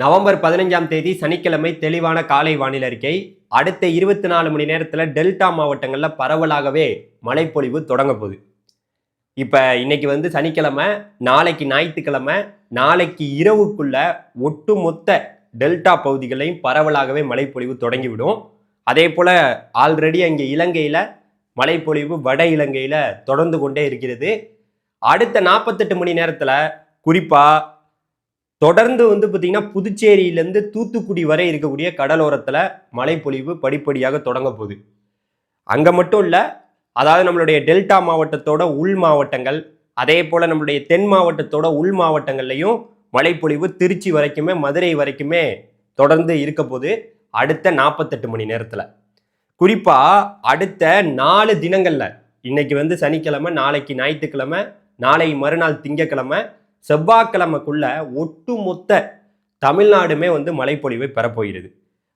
November பதினஞ்சாம் தேதி சனிக்கிழமை தெளிவான காலை வானிலை அறிக்கை. அடுத்த இருபத்தி நாலு மணி நேரத்தில் டெல்டா மாவட்டங்களில் பரவலாகவே மழைப்பொழிவு தொடங்க போகுது. இப்போ இன்னைக்கு வந்து சனிக்கிழமை நாளைக்கு ஞாயிற்றுக்கிழமை நாளைக்கு இரவுக்குள்ள ஒட்டுமொத்த டெல்டா பகுதிகளையும் பரவலாகவே மழைப்பொழிவு தொடங்கிவிடும். அதே போல் ஆல்ரெடி அங்கே இலங்கையில் மழைப்பொழிவு வட இலங்கையில் தொடர்ந்து கொண்டே இருக்கிறது. அடுத்த நாற்பத்தெட்டு மணி நேரத்தில் குறிப்பாக தொடர்ந்து வந்து பார்த்தீங்கன்னா புதுச்சேரியிலேருந்து தூத்துக்குடி வரை இருக்கக்கூடிய கடலோரத்தில் மழைப்பொழிவு படிப்படியாக தொடங்க போகுது. அங்கே மட்டும் இல்லை அதாவது நம்மளுடைய டெல்டா மாவட்டத்தோட உள் மாவட்டங்கள் அதே போல் நம்மளுடைய தென் மாவட்டத்தோட உள் மாவட்டங்கள்லையும் மழைப்பொழிவு திருச்சி வரைக்குமே மதுரை வரைக்குமே தொடர்ந்து இருக்க போது அடுத்த நாற்பத்தெட்டு மணி நேரத்தில். குறிப்பாக அடுத்த நாலு தினங்களில் இன்னைக்கு வந்து சனிக்கிழமை நாளைக்கு ஞாயிற்றுக்கிழமை நாளை மறுநாள் திங்கக்கிழமை செவ்வாய்க்கிழமைக்குள்ள ஒட்டுமொத்த தமிழ்நாடுமே வந்து மழைப்பொழிவை பெறப்போகிறது.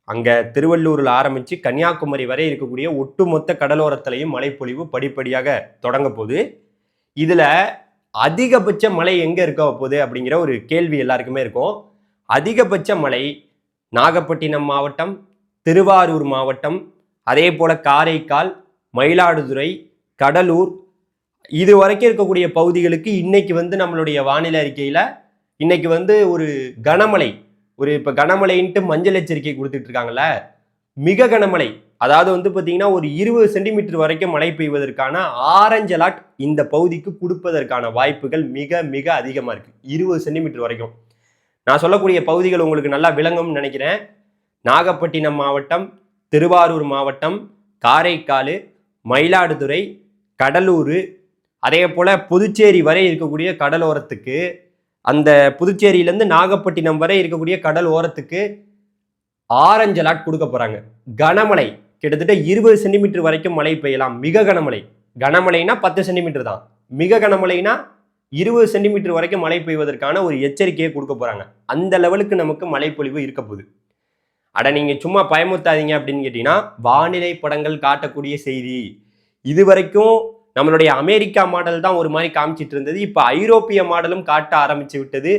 அங்கே திருவள்ளூரில் ஆரம்பித்து கன்னியாகுமரி வரை இருக்கக்கூடிய ஒட்டுமொத்த கடலோரத்திலையும் மழைப்பொழிவு படிப்படியாக தொடங்க போகுது. இதில் அதிகபட்ச மழை எங்கே இருக்க போகுது அப்படிங்கிற ஒரு கேள்வி எல்லாருக்குமே இருக்கும். அதிகபட்ச மழை நாகப்பட்டினம் மாவட்டம் திருவாரூர் மாவட்டம் அதே போல் காரைக்கால் மயிலாடுதுறை கடலூர் இது வரைக்கும் இருக்கக்கூடிய பகுதிகளுக்கு இன்னைக்கு வந்து நம்மளுடைய வானிலை அறிக்கையில் இன்னைக்கு வந்து ஒரு கனமழை ஒரு இப்போ கனமழைன்ட்டு மஞ்சள் எச்சரிக்கை கொடுத்துட்டு இருக்காங்கல்ல? மிக கனமழை. அதாவது வந்து பார்த்தீங்கன்னா ஒரு இருபது சென்டிமீட்டர் வரைக்கும் மழை பெய்வதற்கான ஆரஞ்சு அலாட் இந்த பகுதிக்கு கொடுப்பதற்கான வாய்ப்புகள் மிக மிக அதிகமாக இருக்குது இருபது சென்டிமீட்டர் வரைக்கும். நான் சொல்லக்கூடிய பகுதிகள் உங்களுக்கு நல்லா விளங்கும்னு நினைக்கிறேன். நாகப்பட்டினம் மாவட்டம் திருவாரூர் மாவட்டம் காரைக்கால் மயிலாடுதுறை கடலூர் அதே போல் புதுச்சேரி வரை இருக்கக்கூடிய கடலோரத்துக்கு அந்த புதுச்சேரியிலேருந்து நாகப்பட்டினம் வரை இருக்கக்கூடிய கடல் ஓரத்துக்கு ஆரஞ்சு அலாட் கொடுக்க போகிறாங்க கனமழை கிட்டத்தட்ட இருபது சென்டிமீட்டர் வரைக்கும் மழை பெய்யலாம். மிக கனமழை. கனமழைனா பத்து சென்டிமீட்டர் தான். மிக கனமழைனா இருபது சென்டிமீட்டர் வரைக்கும் மழை பெய்வதற்கான ஒரு எச்சரிக்கையை கொடுக்க போகிறாங்க அந்த லெவலுக்கு நமக்கு மழைப்பொழிவு இருக்க போகுது. அட நீங்கள் சும்மா பயமுத்தாதீங்க அப்படின்னு கேட்டிங்கன்னா வானிலை படங்கள் காட்டக்கூடிய செய்தி. இது வரைக்கும் நம்மளுடைய அமெரிக்கா மாடல் தான் ஒரு மாதிரி காமிச்சிட்டு இருந்தது. இப்போ ஐரோப்பிய மாடலும் காட்ட ஆரம்பிச்சு விட்டது.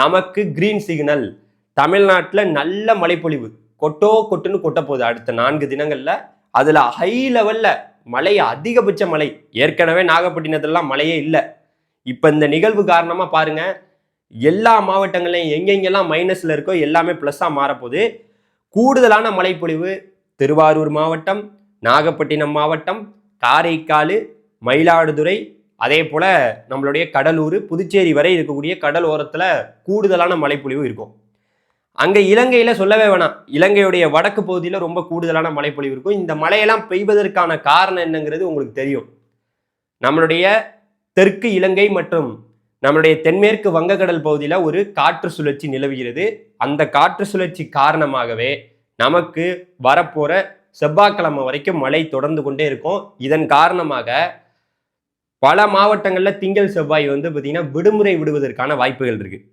நமக்கு கிரீன் சிக்னல் தமிழ்நாட்டில் நல்ல மழைப்பொழிவு. கொட்டோ கொட்டுன்னு கொட்ட போகுது அடுத்த நான்கு தினங்களில். அதில் ஹை லெவலில் மழை அதிகபட்ச மழை. ஏற்கனவே நாகப்பட்டினத்துலலாம் மழையே இல்லை. இப்போ இந்த நிகழ்வு காரணமாக பாருங்கள் எல்லா மாவட்டங்களையும் எங்கெங்கெல்லாம் மைனஸில் இருக்கோ எல்லாமே ப்ளஸ்ஸாக மாறப்போகுது. கூடுதலான மழைப்பொழிவு திருவாரூர் மாவட்டம் நாகப்பட்டினம் மாவட்டம் காரைக்கால் மயிலாடுதுறை அதே போல் நம்மளுடைய கடலூர் புதுச்சேரி வரை இருக்கக்கூடிய கடல் ஓரத்தில் கூடுதலான மழைப்பொழிவு இருக்கும். அங்கே இலங்கையில் சொல்லவே வேணாம். இலங்கையுடைய வடக்கு பகுதியில் ரொம்ப கூடுதலான மழைப்பொழிவு இருக்கும். இந்த மழையெல்லாம் பெய்வதற்கான காரணம் என்னங்கிறது உங்களுக்கு தெரியும். நம்மளுடைய தெற்கு இலங்கை மற்றும் நம்மளுடைய தென்மேற்கு வங்கக்கடல் பகுதியில் ஒரு காற்று சுழற்சி நிலவுகிறது. அந்த காற்று சுழற்சி காரணமாகவே நமக்கு வரப்போகிற செவ்வாய்க்கிழமை வரைக்கும் மழை தொடர்ந்து கொண்டே இருக்கும். இதன் காரணமாக பல மாவட்டங்களில் திங்கள் செவ்வாய் வந்து பார்த்திங்கன்னா விடுமுறை விடுவதற்கான வாய்ப்புகள் இருக்குது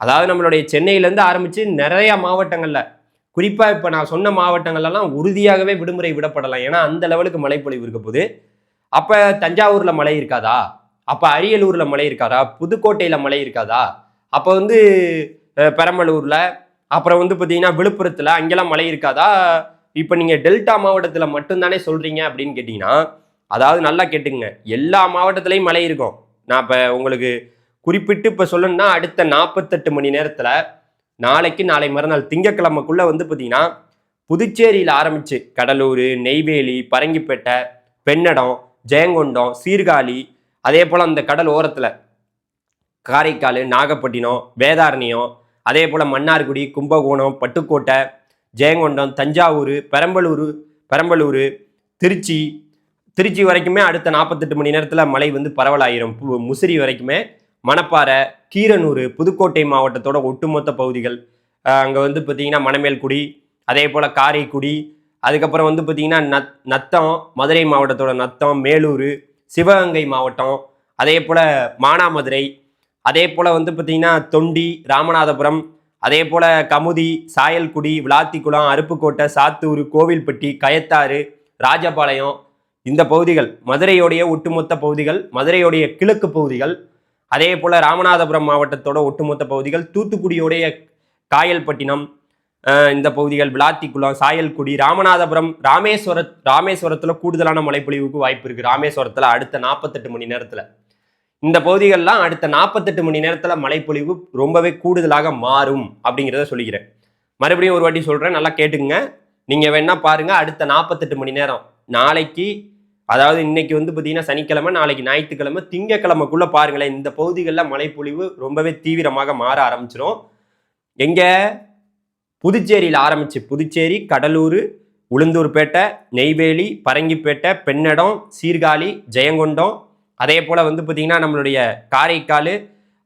அதாவது நம்மளுடைய சென்னையிலேருந்து ஆரம்பித்து நிறைய மாவட்டங்களில் குறிப்பாக இப்போ நான் சொன்ன மாவட்டங்கள்லாம் உறுதியாகவே விடுமுறை விடப்படலாம். ஏன்னா அந்த லெவலுக்கு மழைப்பொழிவு இருக்க போது. அப்போ தஞ்சாவூரில் மழை இருக்காதா? அப்போ அரியலூரில் மழை இருக்காதா? புதுக்கோட்டையில் மழை இருக்காதா? அப்போ வந்து பெரம்பலூரில் அப்புறம் வந்து பார்த்தீங்கன்னா விழுப்புரத்தில் அங்கெல்லாம் மழை இருக்காதா? இப்போ நீங்கள் டெல்டா மாவட்டத்தில் மட்டும்தானே சொல்கிறீங்க அப்படின்னு கேட்டிங்கன்னா அதாவது நல்லா கேட்டுங்க எல்லா மாவட்டத்திலையும் மழை இருக்கும். நான் இப்போ உங்களுக்கு குறிப்பிட்டு இப்போ சொல்லணும்னா அடுத்த நாற்பத்தெட்டு மணி நேரத்தில் நாளைக்கு நாளை மறுநாள் திங்கக்கிழமைக்குள்ளே வந்து பார்த்தீங்கன்னா புதுச்சேரியில் ஆரம்பிச்சு கடலூர் நெய்வேலி பரங்கிப்பேட்டை பெண்ணடம் ஜெயங்கொண்டம் சீர்காழி அதே போல் அந்த கடல் ஓரத்தில் காரைக்கால் நாகப்பட்டினம் வேதாரண்யம் அதே போல் மன்னார்குடி கும்பகோணம் பட்டுக்கோட்டை ஜெயங்கொண்டம் தஞ்சாவூர் பெரம்பலூர் பெரம்பலூர் திருச்சி திருச்சி வரைக்குமே அடுத்த நாற்பத்தெட்டு மணி நேரத்தில் மழை வந்து பரவலாயிரும். முசிறி வரைக்குமே மணப்பாறை கீரனூர் புதுக்கோட்டை மாவட்டத்தோட ஒட்டுமொத்த பகுதிகள். அங்கே வந்து பார்த்தீங்கன்னா மணமேல்குடி அதே போல் காரைக்குடி அதுக்கப்புறம் வந்து பார்த்திங்கன்னா நத் நத்தம் மதுரை மாவட்டத்தோட நத்தம் மேலூர் சிவகங்கை மாவட்டம் அதே போல் மானாமதுரை அதே போல் வந்து பார்த்தீங்கன்னா தொண்டி ராமநாதபுரம் அதே போல் கமுதி சாயல்குடி விளாத்திக்குளம் அருப்புக்கோட்டை சாத்தூர் கோவில்பட்டி கயத்தாறு ராஜபாளையம் இந்த பகுதிகள் மதுரையோடைய ஒட்டுமொத்த பகுதிகள் மதுரையோடைய கிழக்கு பகுதிகள் அதே போல் ராமநாதபுரம் மாவட்டத்தோட ஒட்டுமொத்த பகுதிகள் தூத்துக்குடியோடைய காயல்பட்டினம் இந்த பகுதிகள் விளாத்திக்குளம் சாயல்குடி ராமநாதபுரம் ராமேஸ்வர ராமேஸ்வரத்தில் கூடுதலான மழைப்பொழிவுக்கு வாய்ப்பு இருக்குது ராமேஸ்வரத்தில் அடுத்த நாற்பத்தெட்டு மணி நேரத்தில். இந்த பகுதிகள்லாம் அடுத்த நாற்பத்தெட்டு மணி நேரத்தில் மழைப்பொழிவு ரொம்பவே கூடுதலாக மாறும் அப்படிங்கிறத சொல்லிக்கிறேன். மறுபடியும் ஒரு வாட்டி சொல்கிறேன் நல்லா கேட்டுக்குங்க. நீங்கள் வேணால் பாருங்கள் அடுத்த நாற்பத்தெட்டு மணி நேரம். நாளைக்கு அதாவது இன்னைக்கு வந்து பார்த்தீங்கன்னா சனிக்கிழமை நாளைக்கு ஞாயிற்றுக்கிழமை திங்கக்கிழமைக்குள்ளே பாருங்களேன் இந்த பகுதிகளில் மழைப்பொழிவு ரொம்பவே தீவிரமாக மாற ஆரம்பிச்சிடும் எங்கே? புதுச்சேரியில் ஆரம்பிச்சு புதுச்சேரி கடலூர் உளுந்தூர்பேட்டை நெய்வேலி பரங்கிப்பேட்டை பெண்ணடம் சீர்காழி ஜெயங்கொண்டம் அதே போல் வந்து பார்த்திங்கன்னா நம்மளுடைய காரைக்கால்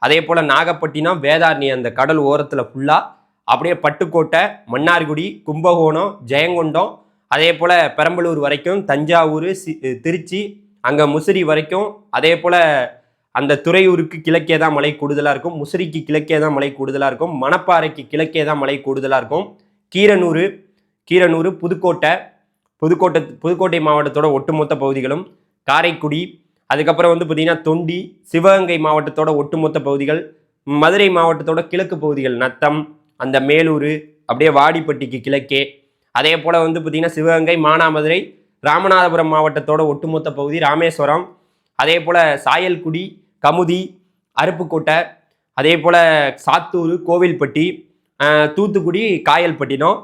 அதே போல் நாகப்பட்டினம் வேதாரணி அந்த கடல் ஓரத்தில் ஃபுல்லாக அப்படியே பட்டுக்கோட்டை மன்னார்குடி கும்பகோணம் ஜெயங்கொண்டம் அதே போல் பெரம்பலூர் வரைக்கும் தஞ்சாவூர் சி திருச்சி அங்கே முசிறி வரைக்கும் அதே போல் அந்த துறையூருக்கு கிழக்கே தான் மழை கூடுதலாக இருக்கும் முசிறிக்கு கிழக்கே தான் மழை கூடுதலாக இருக்கும் மணப்பாறைக்கு கிழக்கே தான் மழை கூடுதலாக இருக்கும். கீரனூர் கீரனூர் புதுக்கோட்டை புதுக்கோட்டை புதுக்கோட்டை மாவட்டத்தோட ஒட்டுமொத்த பகுதிகளும் காரைக்குடி அதுக்கப்புறம் வந்து பார்த்திங்கன்னா தொண்டி சிவகங்கை மாவட்டத்தோட ஒட்டுமொத்த பகுதிகள் மதுரை மாவட்டத்தோட கிழக்கு பகுதிகள் நத்தம் அந்த மேலூர் அப்படியே வாடிப்பட்டிக்கு கிழக்கே அதே போல் வந்து பார்த்திங்கன்னா சிவகங்கை மானாமதுரை ராமநாதபுரம் மாவட்டத்தோட ஒட்டுமொத்த பகுதி ராமேஸ்வரம் அதே போல் சாயல்குடி கமுதி அருப்புக்கோட்டை அதே போல் சாத்தூர் கோவில்பட்டி தூத்துக்குடி காயல்பட்டினம்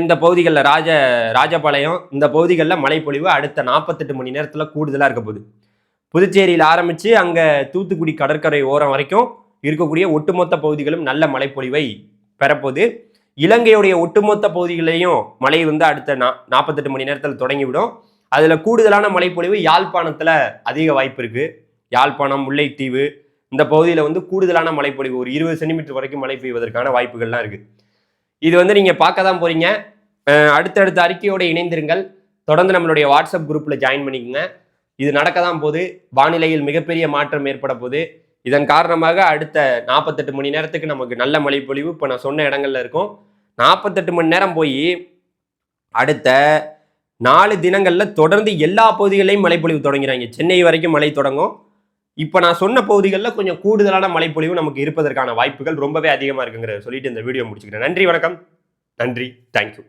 இந்த பகுதிகளில் ராஜ ராஜபாளையம் இந்த பகுதிகளில் மழைப்பொழிவு அடுத்த நாற்பத்தெட்டு மணி நேரத்தில் கூடுதலாக இருக்க போகுது. புதுச்சேரியில் ஆரம்பித்து அங்கே தூத்துக்குடி கடற்கரை ஓரம் வரைக்கும் இருக்கக்கூடிய ஒட்டுமொத்த பகுதிகளும் நல்ல மழைப்பொழிவை பெறப்போகுது. இலங்கையுடைய ஒட்டுமொத்த பகுதிகளையும் மழை வந்து அடுத்த நா நாற்பத்தெட்டு மணி நேரத்தில் தொடங்கிவிடும். அதில் கூடுதலான மழைப்பொழிவு யாழ்ப்பாணத்தில் அதிக வாய்ப்பு இருக்குது யாழ்ப்பாணம் முல்லைத்தீவு இந்த பகுதியில் வந்து கூடுதலான மழைப்பொழிவு ஒரு இருபது சென்டிமீட்டர் வரைக்கும் மழை பெய்வதற்கான வாய்ப்புகள்லாம் இருக்குது இது வந்து நீங்கள் பார்க்க தான் போகிறீங்க அடுத்தடுத்த அறிக்கையோடு இணைந்திருங்கள். தொடர்ந்து நம்மளுடைய வாட்ஸ்அப் குரூப்பில் ஜாயின் பண்ணிக்கோங்க. இது நடக்க தான் போது வானிலையில் மிகப்பெரிய மாற்றம் ஏற்பட போது இதன் காரணமாக அடுத்த நாற்பத்தெட்டு மணி நேரத்துக்கு நமக்கு நல்ல மழைப்பொழிவு இப்போ நான் சொன்ன இடங்கள்ல இருக்கும். நாற்பத்தெட்டு மணி நேரம் போய் அடுத்த நாலு தினங்களில் தொடர்ந்து எல்லா பகுதிகளையும் மழைப்பொழிவு தொடங்கிறாங்க. சென்னை வரைக்கும் மழை தொடங்கும். இப்போ நான் சொன்ன பகுதிகளில் கொஞ்சம் கூடுதலான மழைப்பொழிவு நமக்கு இருப்பதற்கான வாய்ப்புகள் ரொம்பவே அதிகமாக இருக்குங்கிறத சொல்லிட்டு இந்த வீடியோ முடிச்சுக்கிறேன். நன்றி வணக்கம். நன்றி. தேங்க்யூ